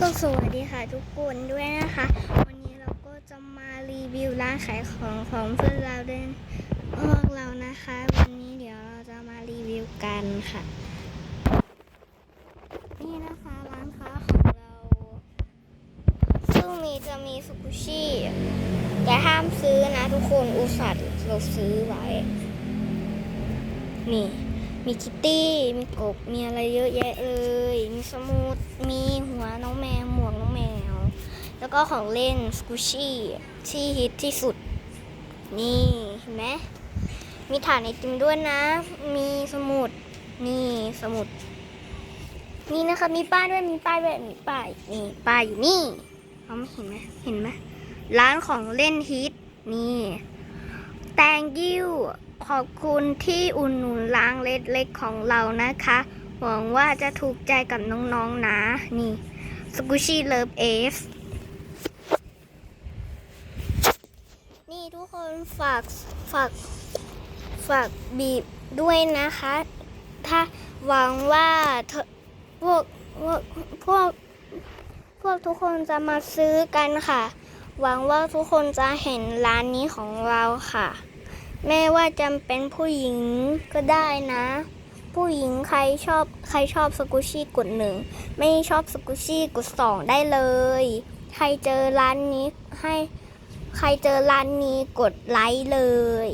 ก็สวัสดีค่ะทุกคนด้วยนะคะ วันนี้เราก็จะมารีวิวร้านขายของของเพื่อนเราด้วยพวกเรานะคะ วันนี้เดี๋ยวเราจะมารีวิวกันค่ะ นี่นะคะร้านค้าของเราซึ่งมีจะมีสุกุชิแต่ห้ามซื้อนะทุกคนอุตส่าห์เราซื้อไว้ นี่ มีคิตตี้ มีกบ มีอะไรเยอะแยะเลย มีสมุด มีหัวน้องแมว หมวกน้องแมว แล้วก็ของเล่นสกูชี่ที่ฮิตที่สุด นี่เห็นไหมมีฐานไอติมด้วยนะ มีสมุด นี่สมุด นี่นะคะมีป้ายด้วย มีป้ายด้วย มีป้าย นี่ป้ายอยู่นี่เขาไม่เห็นไหมเห็นไหมร้านของเล่นฮิต นี่ thank you ขอบคุณที่อุ่นหนุนร้านเล็กๆของเรานะคะ หวังว่าจะถูกใจกับน้องๆนะ นี่สกูชี่เลิฟเอฟนี่ทุกคนฝากฝากฝากบีบด้วยนะคะ ถ้าหวังว่าพวกพวกพวกพวกทุกคนจะมาซื้อกันค่ะ หวังว่าทุกคนจะเห็นร้านนี้ของเราค่ะ แม่ว่าจำเป็นผู้หญิงก็ได้นะ ผู้หญิงใครชอบใครชอบสกุชี่กดหนึ่งไม่ชอบสกุชี่กดสองได้เลย ใครเจอร้านนี้ให้ใครเจอร้านนี้กดไลค์เลย